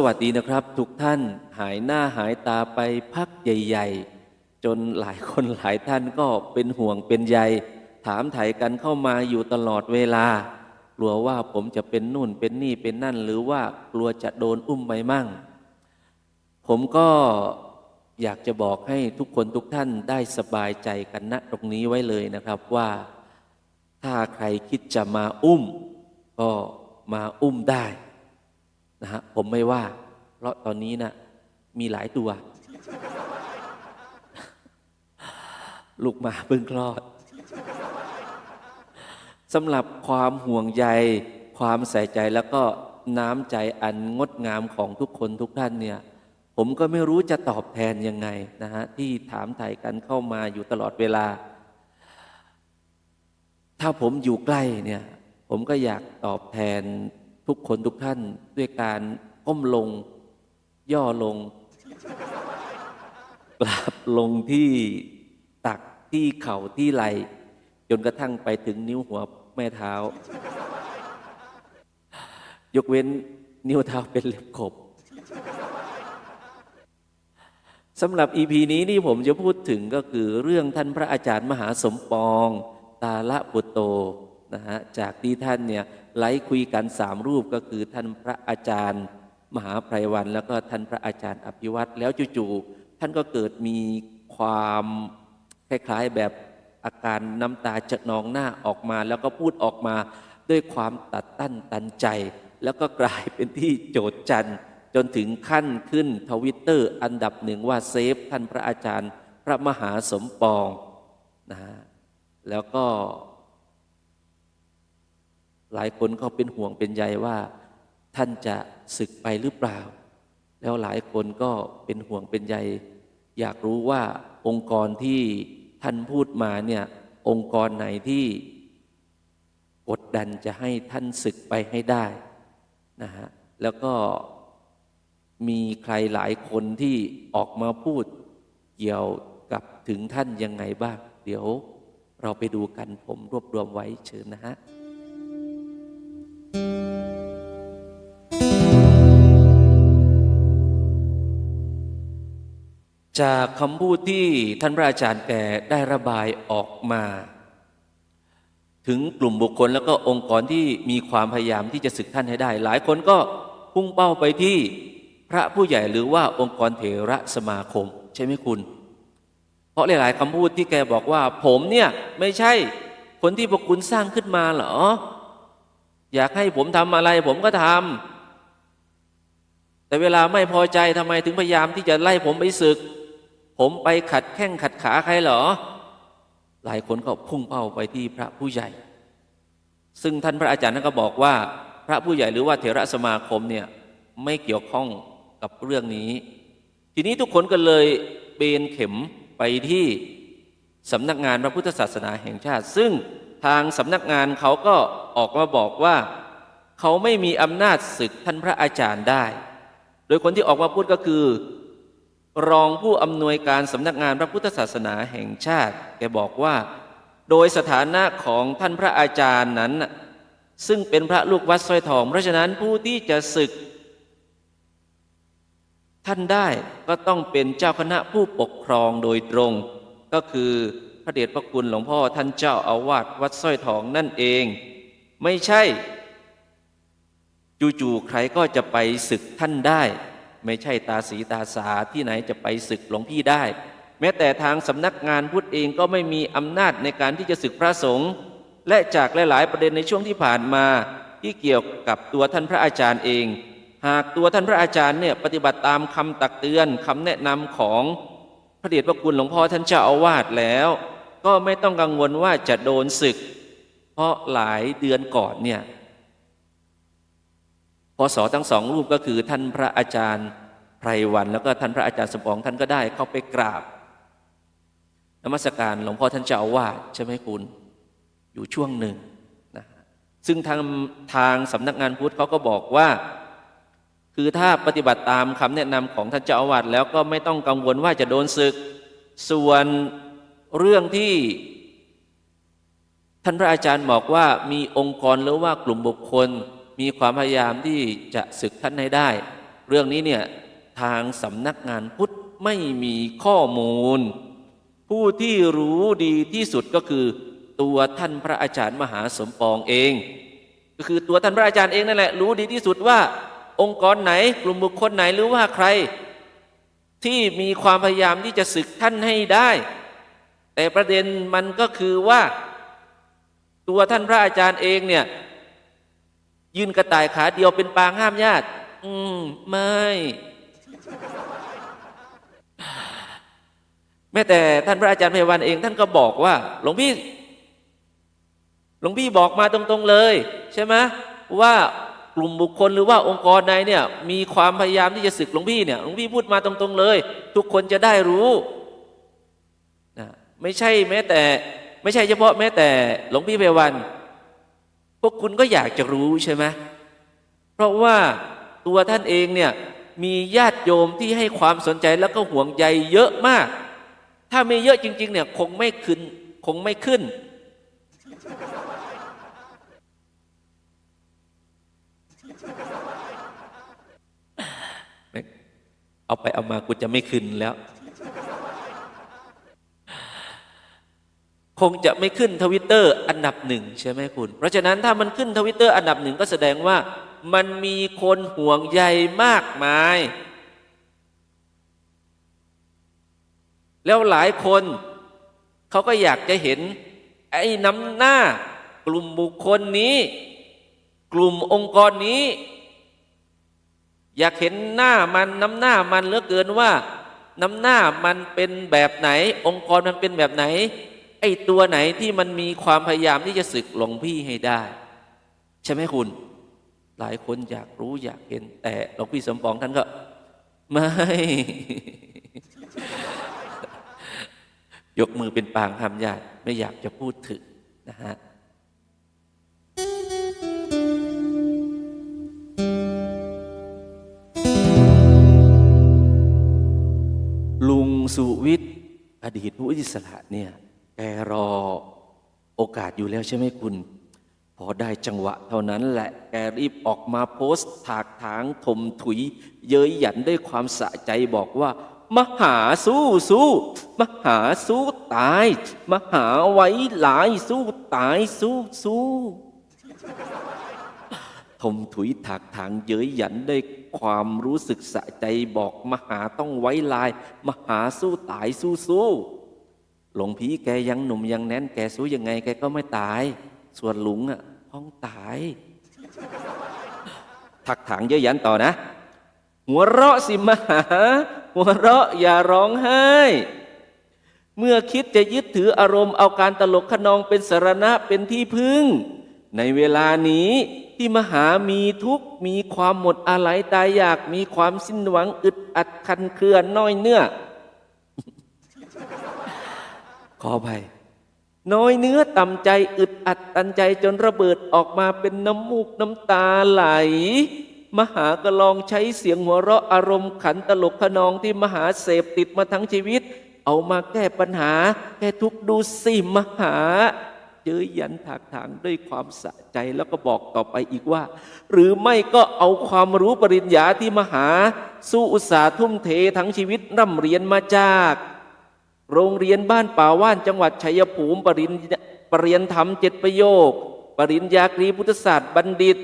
สวัสดีนะครับ ทุกท่านหายหน้าหายตาไปพักใหญ่ ๆ จนหลายคนหลายท่านก็เป็นห่วงเป็นใย ถามไถ่กันเข้ามาอยู่ตลอดเวลากลัวว่าผมจะเป็นนู่นเป็นนี่เป็นนั่น หรือว่ากลัวจะโดนอุ้มไปมั่ง ผมก็อยากจะบอกให้ทุกคนทุกท่านได้สบายใจกันณตรงนี้ไว้เลยนะครับว่า ถ้าใครคิดจะมาอุ้ม ก็มาอุ้มได้ นะฮะผมไม่ว่า เพราะตอนนี้นะมีหลายตัว ลูกหมาเพิ่งคลอดสำหรับความห่วงใย ความใส่ใจแล้วก็น้ำใจอันงดงามของทุกคนทุกท่านเนี่ยผมก็ไม่รู้จะตอบแทนยังไงนะฮะที่ถามไถ่กันเข้ามาอยู่ตลอดเวลา ถ้าผมอยู่ใกล้เนี่ย ผมก็อยากตอบแทน ทุกคนทุกท่านด้วยการก้มลง ย่อลงกราบลงที่ตักที่เข่าที่ไหลจนกระทั่งไปถึงนิ้วหัวแม่เท้า ยกเว้นนิ้วเท้าเป็นเล็บขบสำหรับ EP นี้ที่ผมจะพูดถึงก็คือเรื่องท่านพระอาจารย์มหาสมปอง ตาละปุตโตนะฮะจากที่ท่านเนี่ย ไลฟ์คุยกันสามรูปก็คือท่านพระอาจารย์ มหาไพรวัน แล้วก็ท่านพระอาจารย์อภิวัตแล้วจู่ๆท่านก็เกิดมีความคล้ายๆแบบอาการน้ำตาจะนองหน้าออกมา แล้วก็พูดออกมาด้วยความตัดตั้นตันใจ แล้วก็กลายเป็นที่โจดจันจนถึงขั้นขึ้นทวิตเตอร์อันดับหนึ่งว่าเซฟท่านพระอาจารย์ พระมหาสมปองนะฮะแล้วก็ หลายคนก็เป็นห่วงเป็นใยว่า ท่านจะศึกไปหรือเปล่า แล้วหลายคนก็เป็นห่วงเป็นใย อยากรู้ว่าองค์กรที่ท่านพูดมาเนี่ยองค์กรไหนที่กดดันจะให้ท่านศึกไปให้ได้นะฮะแล้วก็มีใครหลายคนที่ออกมาพูดเกี่ยวกับถึงท่านยังไงบ้าง เดี๋ยวเราไปดูกันผมรวบรวมไว้เชิญนะฮะ จากคำพูดที่ท่านพระอาจารย์แก่ได้ระบายออกมา ถึงกลุ่มบุคคลแล้วก็องค์กรที่มีความพยายามที่จะศึกท่านให้ได้ หลายคนก็พุ่งเป้าไปที่พระผู้ใหญ่หรือว่าองค์กรเถระสมาคม ใช่ไหมคุณ เพราะหลาย ๆคำพูดที่แกบอกว่า ผมเนี่ยไม่ใช่คนที่พวกคุณสร้างขึ้นมาเหรอ อยากให้ผมทำอะไรผมก็ทำแต่เวลาไม่พอใจทำไมถึงพยายามที่จะไล่ผมไปศึก ผมไปขัดแข้งขัดขาใครเหรอ หลายคนก็พุ่งเป้าไปที่พระผู้ใหญ่ ซึ่งท่านพระอาจารย์ท่านก็บอกว่า พระผู้ใหญ่หรือว่าเถระสมาคมเนี่ยไม่เกี่ยวข้องกับเรื่องนี้ ทีนี้ทุกคนก็เลยเบนเข็มไปที่สำนักงานพระพุทธศาสนาแห่งชาติ ซึ่งทางสำนักงานเขาก็ออกมาบอกว่า เขาไม่มีอำนาจศึกท่านพระอาจารย์ได้ โดยคนที่ออกมาพูดก็คือ รองผู้อำนวยการสำนักงานพระพุทธศาสนาแห่งชาติ แกบอกว่า โดยสถานะของท่านพระอาจารย์นั้น ซึ่งเป็นพระลูกวัดสร้อยทอง เพราะฉะนั้นผู้ที่จะศึก ท่านได้ก็ต้องเป็นเจ้าคณะผู้ปกครองโดยตรง ก็คือพระเดชพระคุณหลวงพ่อท่านเจ้าอาวาสวัดสร้อยทองนั่นเอง ไม่ใช่จู่ๆใครก็จะไปศึกท่านได้ ไม่ใช่ตาสีตาสาที่ไหนจะไปศึกหลวงพี่ได้ แม้แต่ทางสำนักงานพุทธเองก็ไม่มีอำนาจในการที่จะศึกพระสงฆ์และจากหลาย ๆ ประเด็นในช่วงที่ผ่านมาที่เกี่ยวกับตัวท่านพระอาจารย์เอง หากตัวท่านพระอาจารย์เนี่ยปฏิบัติตามคำตักเตือนคำแนะนำของพระเดชพระคุณหลวงพ่อท่านเจ้าอาวาสแล้ว ก็ไม่ต้องกังวลว่าจะโดนศึก เพราะหลายเดือนก่อนเนี่ย พศทั้งสองรูปก็คือท่านพระอาจารย์ไพรวัน แล้วก็ท่านพระอาจารย์สมองท่านก็ได้เข้าไปกราบนมัสการหลวงพ่อท่านเจ้าอาวาสใช่ไหมคุณอยู่ช่วงหนึ่งนะฮะซึ่งทางทางสำนักงานพุทธเขาก็บอกว่า คือถ้าปฏิบัติตามคำแนะนำของท่านเจ้าอาวาสแล้วก็ไม่ต้องกังวลว่าจะโดนศึก ส่วนเรื่องที่ท่านพระอาจารย์บอกว่ามีองค์กรหรือว่ากลุ่มบุคคล มีความพยายามที่จะศึกท่านให้ได้ เรื่องนี้เนี่ยทางสำนักงานพุทธไม่มีข้อมูล ผู้ที่รู้ดีที่สุดก็คือตัวท่านพระอาจารย์มหาสมปองเอง ก็คือตัวท่านพระอาจารย์เองนั่นแหละรู้ดีที่สุดว่า องค์กรไหนกลุ่มบุคคลไหนหรือว่าใคร ที่มีความพยายามที่จะศึกท่านให้ได้ แต่ประเด็นมันก็คือว่า ตัวท่านพระอาจารย์เองเนี่ย ยืนกระต่ายขาเดียวเป็นปางห้ามญาติ อืม ไม่ แม้แต่ท่านพระอาจารย์ไพวันเอง ท่านก็บอกว่า หลวงพี่ หลวงพี่บอกมาตรงๆเลย ใช่ไหมว่ากลุ่มบุคคลหรือว่าองค์กรใดเนี่ย มีความพยายามที่จะศึกหลวงพี่เนี่ยหลวงพี่พูดมาตรงๆเลย ทุกคนจะได้รู้นะไม่ใช่แม้แต่ ไม่ใช่เฉพาะแม้แต่หลวงพี่ไพวัน พวกคุณก็อยากจะรู้ใช่ไหมเพราะว่าตัวท่านเองเนี่ยมีญาติโยมที่ให้ความสนใจแล้วก็ห่วงใยเยอะมาก ถ้าไม่เยอะจริง ๆ เนี่ยคงไม่ขึ้นคงไม่ขึ้น เอาไปเอามากูจะไม่ขึ้นแล้ว คงจะไม่ขึ้นทวิตเตอร์อันดับหนึ่งใช่ไหมคุณ เพราะฉะนั้นถ้ามันขึ้นทวิตเตอร์อันดับหนึ่งก็แสดงว่ามันมีคนห่วงใยมากมาย แล้วหลายคนเขาก็อยากจะเห็น ไอ้น้ำหน้ากลุ่มบุคคลนี้ กลุ่มองค์กรนี้ อยากเห็นหน้ามันน้ำหน้ามันเหลือเกินว่า น้ำหน้ามันเป็นแบบไหน องค์กรมันเป็นแบบไหน ไอ้ตัวไหนที่มันมีความพยายามที่จะศึกหลวงพี่ให้ได้ ใช่ไหมคุณ หลายคนอยากรู้อยากเห็นแต่หลวงพี่สมปองท่านก็ ไม่ ยกมือเป็นปางทำญาติไม่อยากจะพูดถึงนะฮะลุงสุวิทย์อดีตผู้อิสระเนี่ย แกรอโอกาสอยู่แล้วใช่ไหมคุณ พอได้จังหวะเท่านั้นแหละแกรีบออกมาโพสต์ถากถางถมถุย เย้ยหยันด้วยความสะใจบอกว่า มหาสู้สู้มหาสู้ตาย มหาไว้หลายสู้ตายสู้สู้ทมถุยถากถางเย้ยหยันด้วยความรู้สึกสะใจบอกมหาต้องไว้ลาย มหาสู้ตายสู้สู้ หลวงพี่แกยังหนุ่มยังแน่น แกสู้ยังไง แกก็ไม่ตาย ส่วนหลุงอะห้องตาย ถักถางเย้ยยันต่อนะ หัวเราะสิมหา หัวเราะอย่าร้องไห้ เมื่อคิดจะยึดถืออารมณ์เอาการตลกขนองเป็นสารณะเป็นที่พึ่ง ในเวลานี้ที่มหามีทุกมีความหมดอาลัยตายอยากมีความสิ้นหวังอึดอัดคันเครือนน้อยเนื้อ ขอไปน้อยเนื้อต่ำใจอึดอัดตันใจจนระเบิดออกมาเป็นน้ำมูกน้ำตาไหล มหาก็ลองใช้เสียงหัวเราะอารมณ์ขันตลกขนองที่มหาเสพติดมาทั้งชีวิต เอามาแก้ปัญหา แก้ทุกข์ดูสิมหาเจอยันถากถางด้วยความสะใจแล้วก็บอกต่อไปอีกว่า หรือไม่ก็เอาความรู้ปริญญาที่มหา สู้อุตสาห์ทุ่มเททั้งชีวิตร่ำเรียนมาจาก โรงเรียนบ้านป่าว่านจังหวัดชัยภูมิปริญปรริญธรรมเจ็ดประโยค ปริญญากรีพุทธศาสตร์บัณฑิต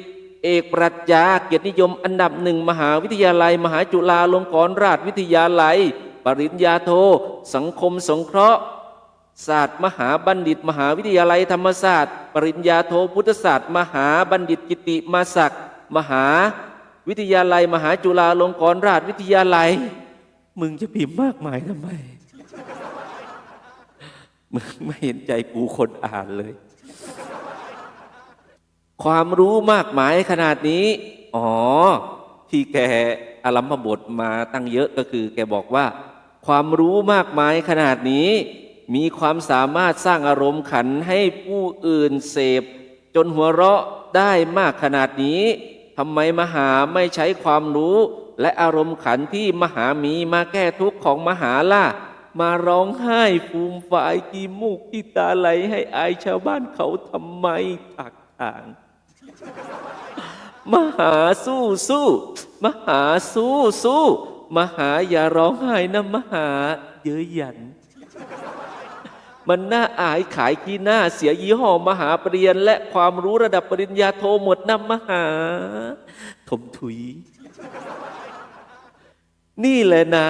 เอกปรัชญาเกียรตินิยมอันดับหนึ่งมหาวิทยาลัย มหาจุฬาลงกรณราชวิทยาลัย ปริญญาโท สังคมสงเคราะห์ ศาสตร์มหาบัณฑิต มหาวิทยาลัยธรรมศาสตร์ ปริญญาโทพุทธศาสตร์ มหาบัณฑิตกิติมาศักดิ์มหาวิทยาลัย มหาจุฬาลงกรณราชวิทยาลัย มึงจะพิมพ์มากมายทำไม มึงไม่เห็นใจกูคนอ่านเลย ความรู้มากมายขนาดนี้ อ๋อ ที่แกอารัมพบทมาตั้งเยอะก็คือ แกบอกว่า ความรู้มากมายขนาดนี้ มีความสามารถสร้างอารมณ์ขันให้ผู้อื่นเสพ จนหัวเราะได้มากขนาดนี้ทำไมมหาไม่ใช้ความรู้ และอารมณ์ขันที่มหามีมาแก้ทุกข์ของมหาล่ะ มาร้องไห้ฟูมฝ่ายกีมูกที่ตาไหลให้อายชาวบ้านเขาทำไมถักทาง มหาสู้สู้มหาสู้สู้มหาอย่าร้องไห้นะมหา เย้ยหยัน มันน่าอายขายขี้หน้าเสียยี่ห้อมหาปรริญญาและความรู้ระดับปริญญาโทหมดนะมหา ถมถุย นี่แหละนะ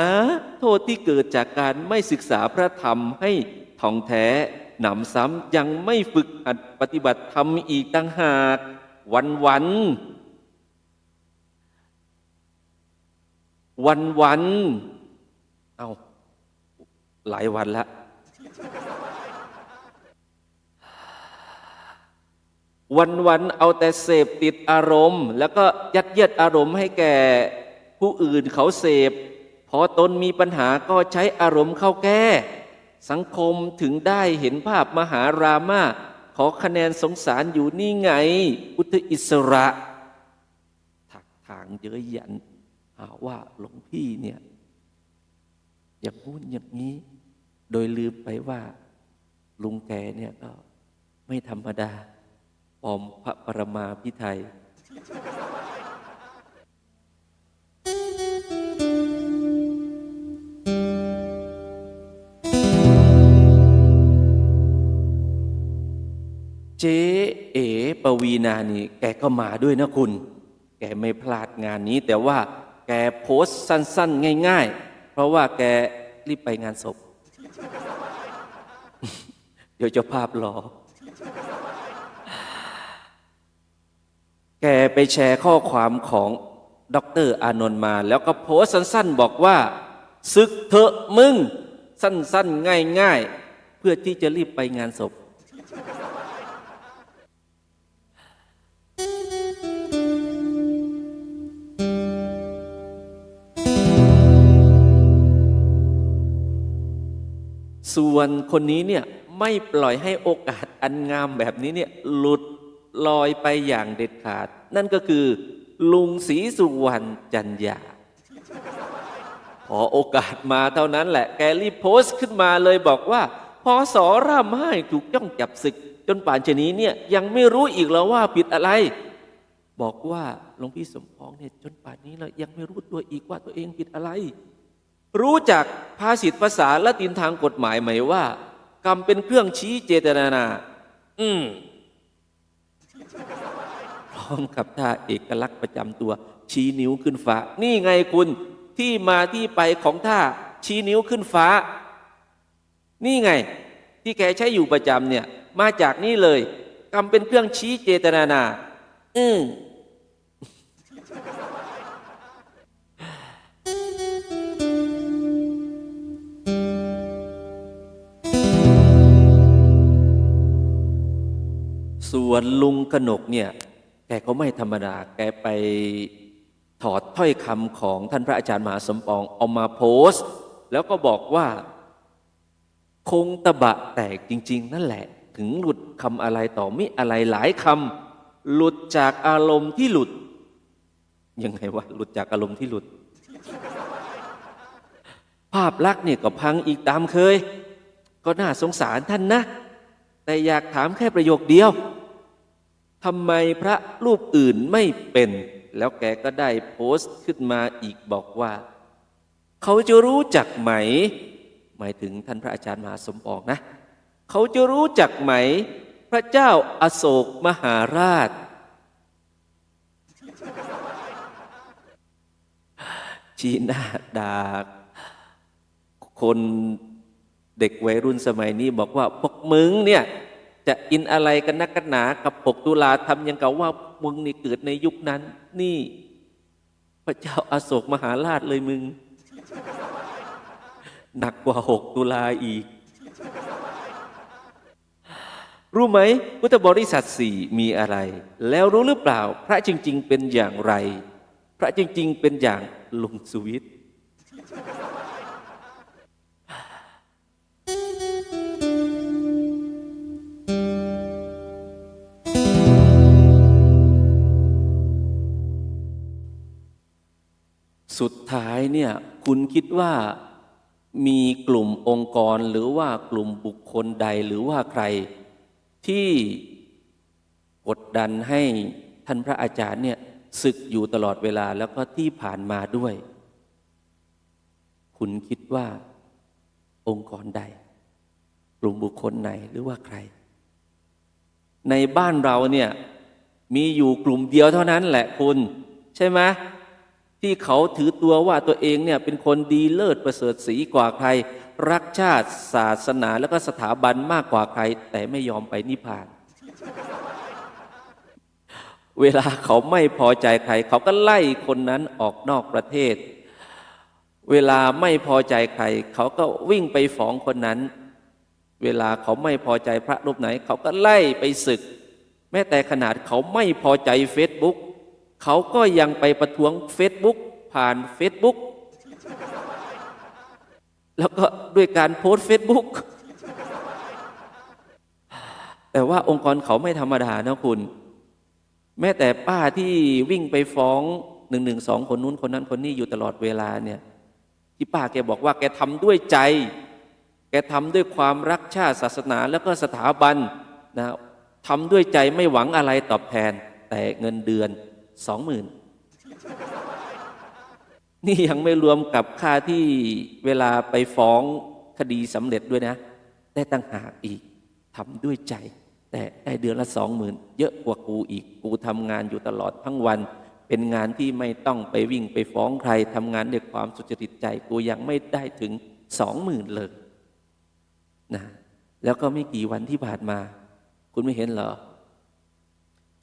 โทษที่เกิดจากการไม่ศึกษาพระธรรมให้ท่องแท้หนำซ้ำยังไม่ฝึกหัดปฏิบัติธรรมอีกต่างหาก วันวันวันวันเอาหลายวันละ วันวันเอาแต่เสพติดอารมณ์ แล้วก็ยัดเยียดอารมณ์ให้แก่ ผู้อื่นเขาเสพพอตนมีปัญหาก็ใช้อารมณ์เข้าแก้ สังคมถึงได้เห็นภาพมหารามาขอคะแนนสงสารอยู่นี่ไงอุทอิสระถักทางเย้ยหยันหาว่าหลวงพี่เนี่ยอย่างพูดอย่างนี้ โดยลืมไปว่า ลุงแกเนี่ยก็ไม่ธรรมดาปอมพระปรมาพิไทย จ๊เอ๋ปวีนานี่ แกก็มาด้วยนะคุณ แกไม่พลาดงานนี้ แต่ว่าแกโพสต์สั้น ๆ ง่าย ๆ เพราะว่าแกรีบไปงานศพ เดี๋ยวจ้าภาพรอแกไปแชร์ข้อความของดอกเตอรอานนท์มา แล้วก็โพสสั้นๆบอกว่าศึกเถอะมึง สั้นๆ ง่ายๆ เพื่อที่จะรีบไปงานศพ ส่วนคนนี้เนี่ยไม่ปล่อยให้โอกาสอันงามแบบนี้เนี่ยหลุดลอยไปอย่างเด็ดขาด นั่นก็คือ ลุงศรีสุวรรณจันยาพอโอกาสมาเท่านั้นแหละแกรีบโพสต์ขึ้นมาเลยบอกว่าพอสอร่ำไห้ถูกจ้องจับศึก จนป่านชนี้เนี่ยยังไม่รู้อีกแล้วว่าผิดอะไร บอกว่าหลวงพี่สมพองเนี่ยจนป่านนี้แล้วยังไม่รู้ตัวอีกว่าตัวเองผิดอะไร รู้จักภาษิตภาษาละตินทางกฎหมายไหมว่า กรรมเป็นเครื่องชี้เจตนานา อืมพร้อมกับท่าเอกลักษณ์ประจำตัว ชี้นิ้วขึ้นฟ้า นี่ไงคุณที่มาที่ไปของท่าชี้นิ้วขึ้นฟ้า นี่ไง ที่แกใช้อยู่ประจำเนี่ย มาจากนี่เลยกรรมเป็นเครื่องชี้เจตนานาอืม ส่วนลุงกนกเนี่ย แกก็ไม่ธรรมดา แกไปถอดถ้อยคำของท่านพระอาจารย์มหาสมปองเอามาโพสต์ แล้วก็บอกว่า คงตะบะแตกจริง ๆ นั่นแหละ ถึงหลุดคำอะไรต่อมิอะไรหลายคำหลุดจากอารมณ์ที่หลุด ยังไงวะหลุดจากอารมณ์ที่หลุด ภาพลักษณ์เนี่ยก็พังอีกตามเคย ก็น่าสงสารท่านนะ แต่อยากถามแค่ประโยคเดียว ทำไมพระรูปอื่นไม่เป็น แล้วแกก็ได้โพสต์ขึ้นมาอีกบอกว่า เขาจะรู้จักไหม หมายถึงท่านพระอาจารย์มหาสมปองนะ เขาจะรู้จักไหม พระเจ้าอาโศกมหาราช ชีนาดาคนเด็กวัยรุ่นสมัยนี้บอกว่าพวกมึงเนี่ย จะอินอะไรกันนักกันหนากับปกตุลาทำยังกับว่ามึงนี่เกิดในยุคนั้น นี่ พระเจ้าอาโศกมหาราชเลยมึง หนักกว่าหกตุลาอีก รู้ไหมพุทธบริษัทสี่มีอะไร แล้วรู้หรือเปล่า พระจริง ๆ เป็นอย่างไร พระจริง ๆ เป็นอย่างลุงสุวิท สุดท้ายเนี่ยคุณคิดว่ามีกลุ่มองค์กรหรือว่ากลุ่มบุคคลใดหรือว่าใคร ที่กดดันให้ท่านพระอาจารย์เนี่ยศึกอยู่ตลอดเวลาแล้วก็ที่ผ่านมาด้วย คุณคิดว่าองค์กรใด กลุ่มบุคคลไหนหรือว่าใคร ในบ้านเราเนี่ยมีอยู่กลุ่มเดียวเท่านั้นแหละคุณ ใช่ไหม ที่เขาถือตัวว่าตัวเองเนี่ยเป็นคนดีเลิศประเสริฐสีกว่าใคร รักชาติศาสนาแล้วก็สถาบันมากกว่าใคร แต่ไม่ยอมไปนิพพาน เวลาเขาไม่พอใจใคร เขาก็ไล่คนนั้นออกนอกประเทศ เวลาไม่พอใจใคร เขาก็วิ่งไปฟ้องคนนั้น เวลาเขาไม่พอใจพระรูปไหน เขาก็ไล่ไปศึก แม้แต่ขนาดเขาไม่พอใจเฟซบุ๊ก เขาก็ยังไปประท้วงเฟซบุ๊กผ่านเฟซบุ๊กแล้วก็ด้วยการโพสต์เฟซบุ๊กแต่ว่าองค์กรเขาไม่ธรรมดานะคุณ แม้แต่ป้าที่วิ่งไปฟ้องหนึ่งหนึ่งสองคนนู้นคนนั้นคนนี้อยู่ตลอดเวลาเนี่ย ที่ป้าแกบอกว่าแกทำด้วยใจ แกทำด้วยความรักชาติศาสนาแล้วก็สถาบันนะทำด้วยใจไม่หวังอะไรตอบแทนแต่เงินเดือน สองหมื่นนี่ยังไม่รวมกับค่าที่เวลาไปฟ้องคดีสำเร็จด้วยนะ ได้ตั้งหากอีกทำด้วยใจ แต่ได้เดือนละสองหมื่นเยอะกว่ากูอีก กูทำงานอยู่ตลอดทั้งวัน เป็นงานที่ไม่ต้องไปวิ่งไปฟ้องใครทำงานด้วยความสุจริตใจ กูยังไม่ได้ถึงสองหมื่นเลยนะแล้วก็ไม่กี่วันที่ผ่านมา คุณไม่เห็นเหรอ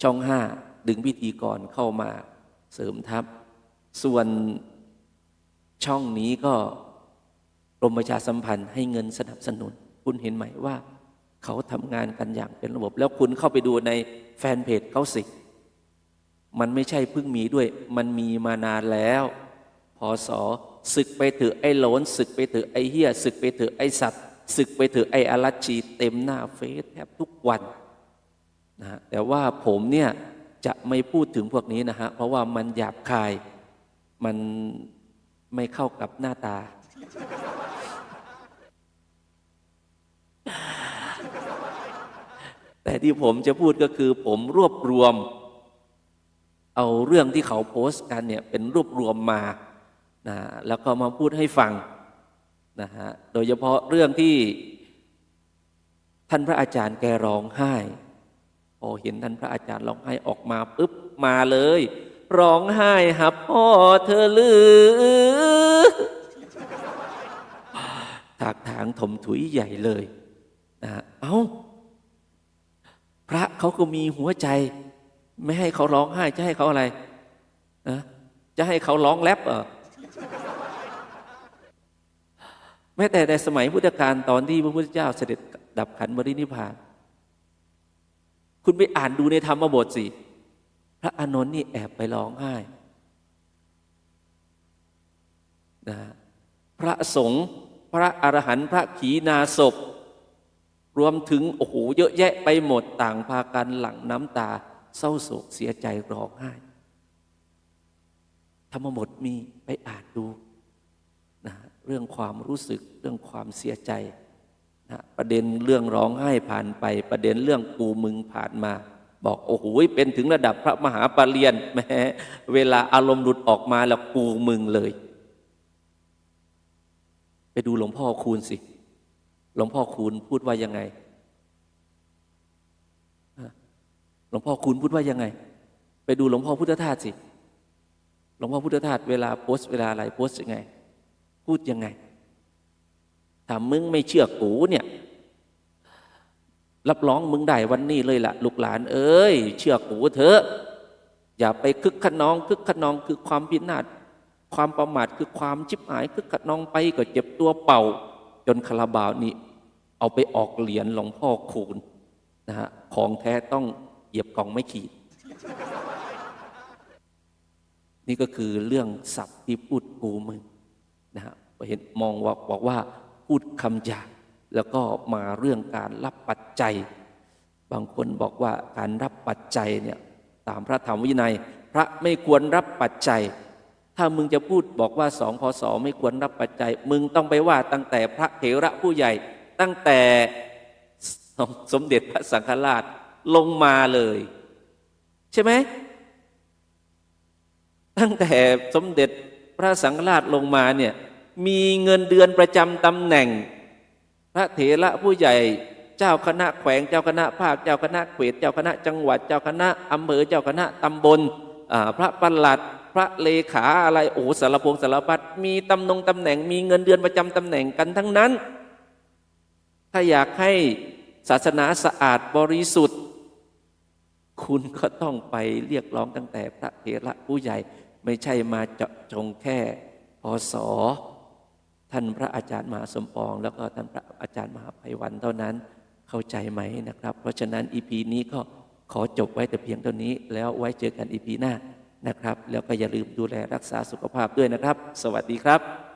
ช่องห้า ดึงพิธีกรเข้ามาเสริมทัพ ส่วนช่องนี้ก็กรมประชาสัมพันธ์ให้เงินสนับสนุน คุณเห็นไหมว่า เขาทำงานกันอย่างเป็นระบบ แล้วคุณเข้าไปดูในแฟนเพจเขาสิ มันไม่ใช่เพิ่งมีด้วย มันมีมานานแล้วพอสอศึกไปเถอะไอ้หลนศึกไปเถอะไอ้เฮียศึกไปเถอะไอ้สัตว์ศึกไปเถอะไอ้อรัชีเต็มหน้าเฟซแทบทุกวันนะแต่ว่าผมเนี่ย จะไม่พูดถึงพวกนี้นะฮะ เพราะว่ามันหยาบคาย มันไม่เข้ากับหน้าตา แต่ที่ผมจะพูดก็คือผมรวบรวม เอาเรื่องที่เขาโพสต์กันเนี่ยเป็นรวบรวมมานะแล้วก็มาพูดให้ฟังนะฮะ โดยเฉพาะเรื่องที่ท่านพระอาจารย์แกร้องไห้ พอเห็นท่านพระอาจารย์ร้องไห้ออกมาปุ๊บมาเลย ร้องไห้หับพ่อเธอลือถากถางถมถุยใหญ่เลยนะฮะเอา้า พระเขาก็มีหัวใจ ไม่ให้เขาร้องไห้จะให้เขาอะไรนะจะให้เขาร้องแรปเหรอแม้แต่ในสมัยพุทธกาลตอนที่พระพุทธเจ้าเสด็จดับขันบรินิพพาน คุณไปอ่านดูในธรรมบทสิพระอานนท์นี่แอบไปร้องไห้นะพระสงฆ์พระอรหันต์พระขีณาสพรวมถึงโอ้โหเยอะแยะไปหมดต่างพากันหลั่งน้ำตา เศร้าโศกเสียใจร้องไห้ ธรรมบทมีไปอ่านดูนะเรื่องความรู้สึกเรื่องความเสียใจ นะประเด็นเรื่องร้องไห้ผ่านไป ประเด็นเรื่องกูมึงผ่านมา บอกโอ้โหเป็นถึงระดับพระมหาปรริญญาแม้เวลาอารมณ์หลุดออกมาแล้วกูมึงเลย ไปดูหลวงพ่อคูณสิ หลวงพ่อคูณพูดว่ายังไงหลวงพ่อคูณพูดว่ายังไง ไปดูหลวงพ่อพุทธทาสสิหลวงพ่อพุทธทาสเวลาโพสต์เวลาอะไรโพสต์ยังไง พูดยังไง ถ้ามึงไม่เชื่อกูเนี่ย รับรองมึงได้วันนี้เลยล่ะ ลูกหลาน เอ้ย เชื่อกูเถอะ อย่าไปคึกขนอง คึกขนองคือความพินาศความประมาทคือความชิบหาย คึกขนองไปก็เจ็บตัวเป่า จนคาราบาวนี่เอาไปออกเหรียญหลวงพ่อคูณนะฮะของแท้ต้องเหยียบกองไม่ขีด นี่ก็คือเรื่องศัพท์ที่พูดกูมึงนะฮะเห็นมองว่าบอกว่า พูดคำหยาบแล้วก็มาเรื่องการรับปัจจัย บางคนบอกว่าการรับปัจจัยเนี่ยตามพระธรรมวินัย พระไม่ควรรับปัจจัย ถ้ามึงจะพูดบอกว่าสองพศไม่ควรรับปัจจัย มึงต้องไปว่าตั้งแต่พระเถระผู้ใหญ่ ตั้งแต่สมเด็จพระสังฆราชลงมาเลย ใช่ไหมตั้งแต่สมเด็จพระสังฆราชลงมาเนี่ย มีเงินเดือนประจำตำแหน่ง พระเถระผู้ใหญ่ เจ้าคณะแขวงเจ้าคณะภาคเจ้าคณะเขตเจ้าคณะจังหวัด เจ้าคณะอำเภอเจ้าคณะตำบลพระปลัด พระเลขาอะไรโอ้สารพงสารพัดมีตำแหน่งตำแหน่ง มีเงินเดือนประจำตำแหน่งกันทั้งนั้น ถ้าอยากให้ศาสนาสะอาดบริสุทธิ์ คุณก็ต้องไปเรียกร้องตั้งแต่พระเถระผู้ใหญ่ไม่ใช่มาเจาะจงแค่พศ ท่านพระอาจารย์มหาสมปอง แล้วก็ท่านพระอาจารย์มหาไพวันเท่านั้นเข้าใจไหมนะครับ เพราะฉะนั้นอีพีนี้ก็ขอจบไว้แต่เพียงเท่านี้ แล้วไว้เจอกันอีพีหน้านะครับ แล้วก็อย่าลืมดูแลรักษาสุขภาพด้วยนะครับ สวัสดีครับ